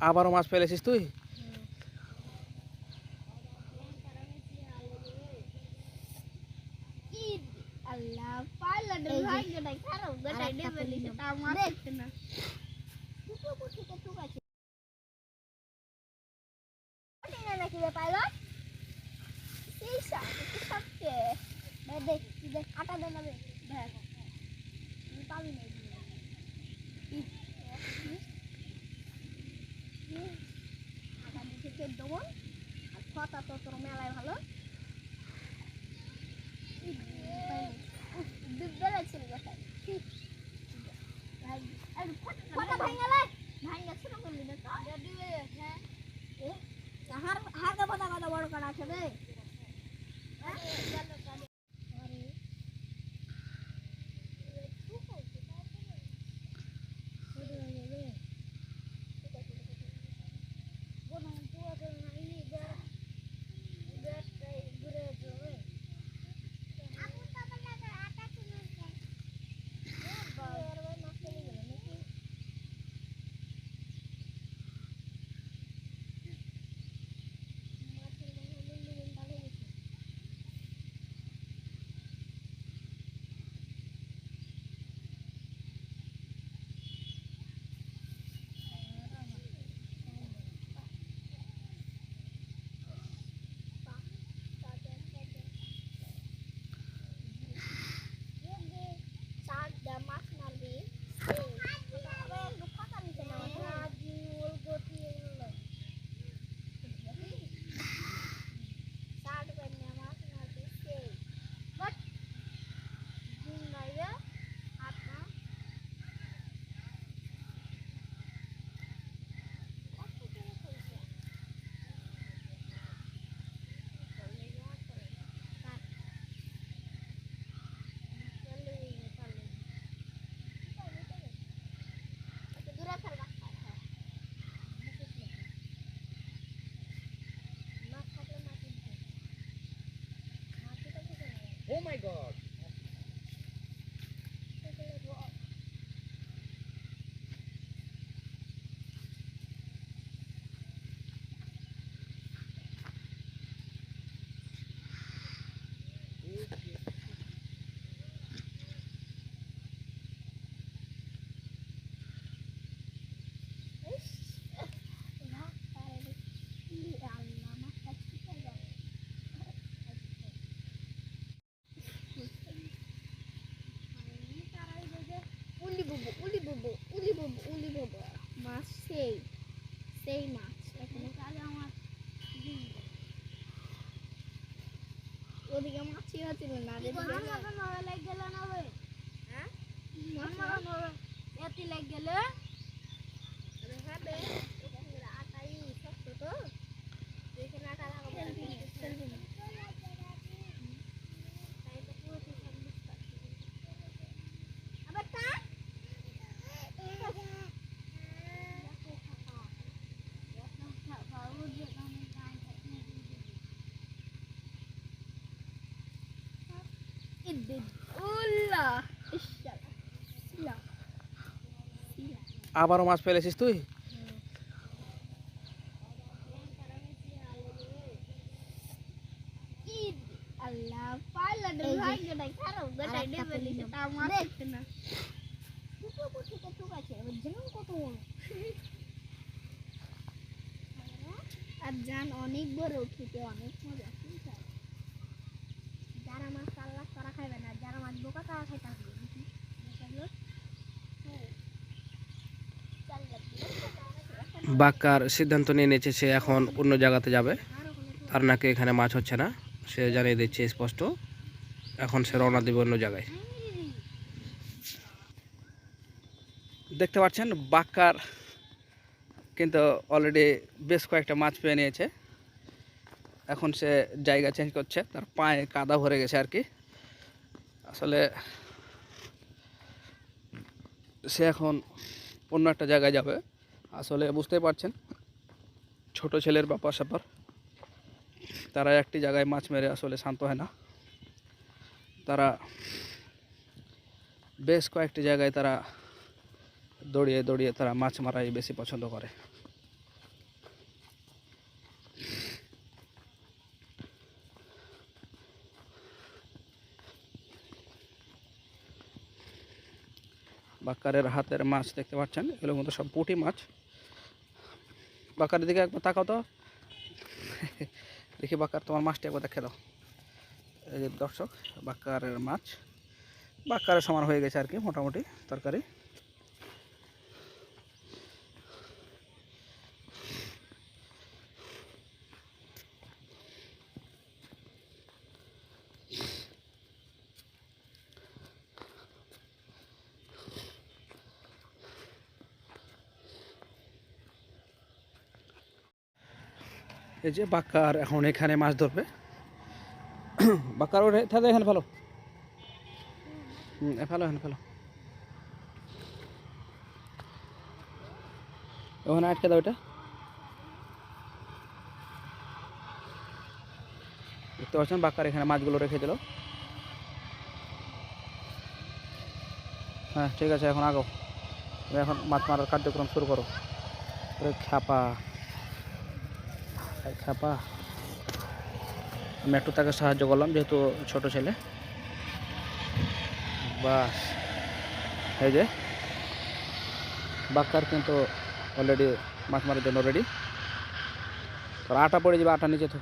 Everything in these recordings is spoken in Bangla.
আবারও মাছ ফেলেছিস তুই আল্লাহ my god. উলি বুবু উলি বুবু উলি বুবু উলি বুবু মাছ সেই সেই মাছ। এখানে কাজ আমার ওদিকে মাছই হচ্ছিল না যেদিকে এতি লাগ গেলে। আটাই শক্ত তো। যেখানে আটা লাগাবো ফেলবি না তাই তো পুরো সব মিক্স করছি আবার তা উল্লাহ ইশালা সিলা সিলা আবারও মাছ ফেলেছিস তুই ঈদ আল্লাহ পালা এই যে। ভাগ্যটা খারাপ গোটা আরেকটা ডেবে তুলে দিছে নাও। তাও মাছ দেখ। হচ্ছে না টুকরো পুঠিতে টুক আছে এবার জানো কত বড় আর জান অনেক বড় খেতে অনেক মজা। যারা মাছ খাইবে না, যারা মাছ বোকা, তারা খাইতে হবে। বাক্কার সিদ্ধান্ত নিয়ে নিয়েছে, সে এখন অন্য জায়গাতে যাবে। তার নাকি এখানে মাছ হচ্ছে না, সে জানিয়ে দিচ্ছে স্পষ্ট। এখন সে রওনা দেবে অন্য জায়গায়। দেখতে পাচ্ছেন, বাক্কার কিন্তু অলরেডি বেশ কয়েকটা মাছ পেয়ে নিয়েছে। এখন সে জায়গা চেঞ্জ করছে, তার পায়ে কাদা ভরে গেছে আর কি। আসলে সে এখন অন্য একটা জায়গায় যাবে। আসলে বুঝতেই পারছেন, ছোট ছেলের ব্যাপার স্যাপার তারা একটি জায়গায় মাছ মেরে আসলে শান্ত হয় না। তারা বেশ কয়েকটি জায়গায় তারা দৌড়িয়ে দৌড়িয়ে তারা মাছ মারাই বেশি পছন্দ করে। বাক্কারের হাতের মাছ দেখতে পাচ্ছেন। এগুলো কিন্তু সব পুটি মাছ। বাক্কারের দিকে একবার তাকাও তো। দেখি বাক্কার তোমার মাছটি একবার দেখে দাও। এই যে দর্শক বাক্কারের মাছ। বাক্কারের সমান হয়ে গেছে আর কি, মোটামুটি তরকারি। এই যে বাক্কার এখন এখানে মাছ ধরবে। বাক্কার ওঠে তাহলে এখানে ফেলো। ফেলো, এখানে ফেলো। ওখানে আটকে দাও এটা। দেখতে পাচ্ছেন বাক্কার এখানে মাছগুলো রেখে দিল। হ্যাঁ ঠিক আছে, এখন আগো এখন মাছ মারার কার্যক্রম শুরু করো। ওরে খ্যাপা আমি একটু তাকে সাহায্য করলাম, যেহেতু ছোট ছেলে। বাস। এই যে, বাক্কার কিন্তু অলরেডি মাছ মারার জন্য রেডি তোর আটা পড়ে যাবে, আটা নিচে তো।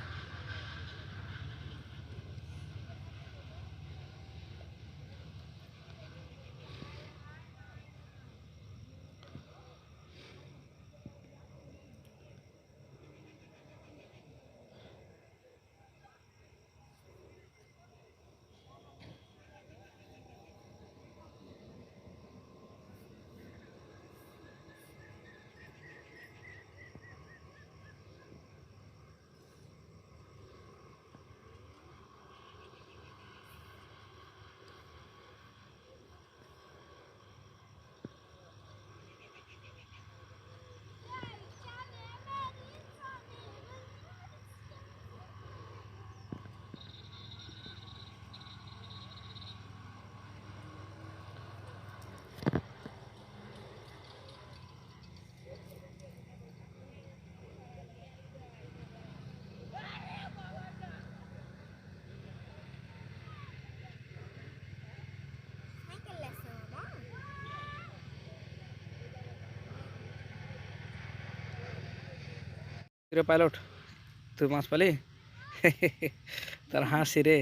রে পাইলট তুই মাছ পালি? তার হাসি রে।